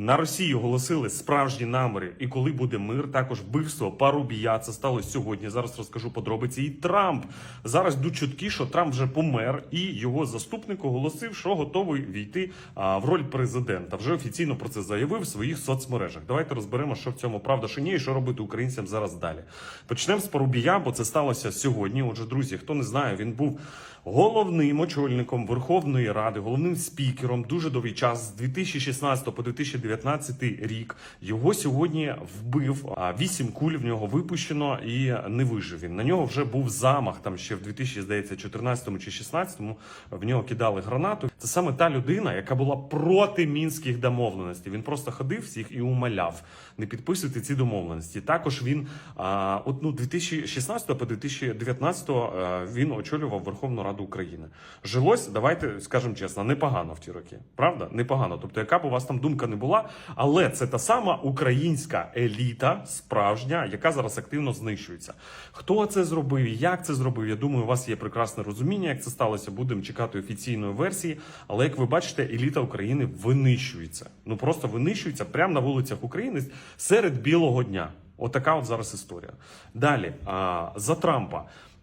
На Росії оголосили справжні наміри, і коли буде мир, також вбивство Парубія. Це сталося сьогодні. Зараз розкажу подробиці. І Трамп зараз йдуть чутки, що Трамп вже помер, і його заступник оголосив, що готовий війти а, в роль президента. Вже офіційно про це заявив в своїх соцмережах. Давайте розберемо, що в цьому правда, що ні, і що робити українцям зараз далі. Почнемо з Парубія, бо це сталося сьогодні. Отже, друзі, хто не знає, він був головним очільником Верховної Ради, головним спікером дуже довгий час з 2016 по 2019 рік. Його сьогодні вбив. А вісім куль в нього випущено і не вижив він. На нього вже був замах там ще в 2014 чи 16 В нього кидали гранату. Це саме та людина, яка була проти мінських домовленостей. Він просто ходив всіх і умоляв не підписуйте ці домовленості. Також він от ну 2016 по 2019 а, він очолював Верховну Раду України. Жилось, давайте скажемо чесно, непогано в ті роки. Правда? Непогано. Тобто, яка б у вас там думка не була, але це та сама українська еліта, справжня, яка зараз активно знищується. Хто це зробив? Як це зробив? Я думаю, у вас є прекрасне розуміння, як це сталося. Будемо чекати офіційної версії. Але як ви бачите, еліта України винищується. Ну просто винищується прямо на вулицях України серед білого дня. Отака от зараз історія. Далі а, за Трампа.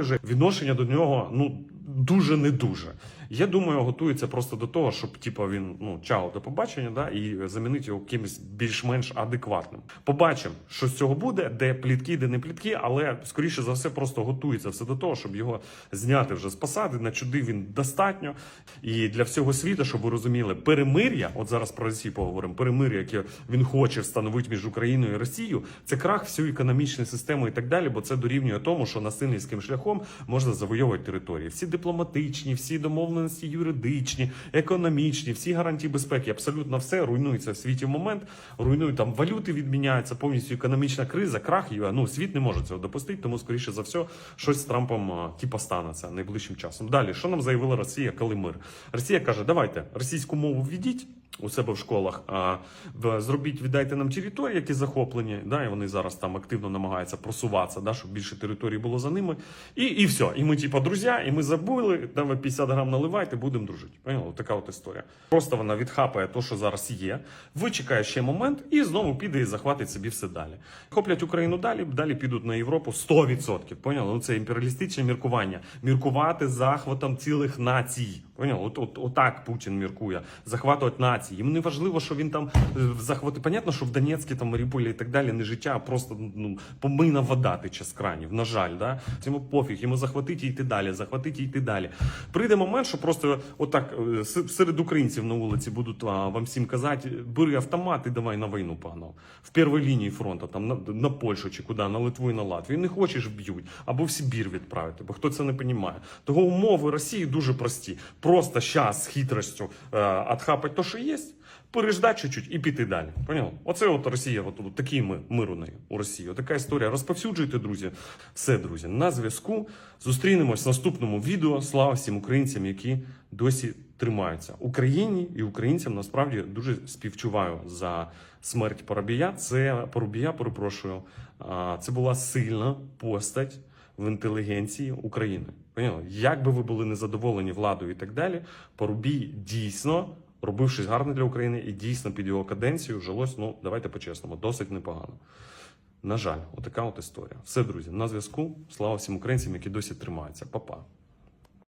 же. Відношення до нього ну дуже не дуже. Я думаю, готується просто до того, щоб типу, він ну чао до побачення, да, і замінити його кимось більш-менш адекватним. Побачимо, що з цього буде, де плітки, де не плітки, але скоріше за все просто готується все до того, щоб його зняти вже з посади. На чуди він достатньо. І для всього світу, щоб ви розуміли, перемир'я, от зараз про Росію поговоримо, перемир'я, яке він хоче встановити між Україною і Росією, це крах всю економічну систему і так далі, бо це дорівнює тому, що насильницьким шляхом можна завойовувати території. Всі дипломатичні, всі домовленості юридичні, економічні, всі гарантії безпеки, абсолютно все руйнується в світі в момент. Руйнують там валюти, відміняються повністю економічна криза, крах. І, Ну світ не може цього допустити, тому скоріше за все щось з Трампом типа станеться найближчим часом. Далі, що нам заявила Росія, коли мир? Росія каже: давайте російську мову введіть у себе в школах, зробіть, віддайте нам території, які захоплені. Да, і вони зараз там активно намагаються просуватися, да, щоб більше територій було за ними. І, і все. І ми, типа, друзі, і ми забули, давай 50 грам наливайте, будемо дружити. Поняли? От така от історія. Просто вона відхапає те, що зараз є, вичекає ще момент і знову піде і захватить собі все далі. Хоплять Україну далі, далі підуть на Європу 100%. Поняли? Ну це імперіалістичне міркування. Міркувати захватом цілих націй. От, от, отак Путін міркує. Захватувати нації. Йому не важливо, що він там е, захвати. Понятно, що в Донецьку, там, Маріуполі і так далі не життя, а просто ну, помийна вода тече з кранів. На жаль, да? Цьому пофіг, йому захватити і йти далі, захватити і йти далі. Прийде момент, що просто отак е, серед українців на вулиці будуть а, вам всім казати, бери автомат і давай на війну погнав. В першій лінії фронту, там на, на Польщу чи куди, на Литву і на Латвію. Не хочеш б'ють, або в Сибір відправити, бо хто це не розуміє. Того умови Росії дуже прості. Просто щас з хитростю е, отхапати те, що є, переждати чуть-чуть і піти далі. Поняв? Оце от Росія, от, такий ми, мир у неї у Росії. От така історія. Розповсюджуйте, друзі. Все, друзі, на зв'язку. Зустрінемось в наступному відео. Слава всім українцям, які досі тримаються. Україні і українцям насправді дуже співчуваю за смерть Парубія. Це Парубія, перепрошую. Це була сильна постать в інтелігенції України. Поняли? Як би ви були незадоволені владою і так далі, Парубій дійсно робив щось гарне для України і дійсно під його каденцію жилось, ну давайте по-чесному, досить непогано. На жаль, отака от історія. Все, друзі, на зв'язку. Слава всім українцям, які досі тримаються. Па-па.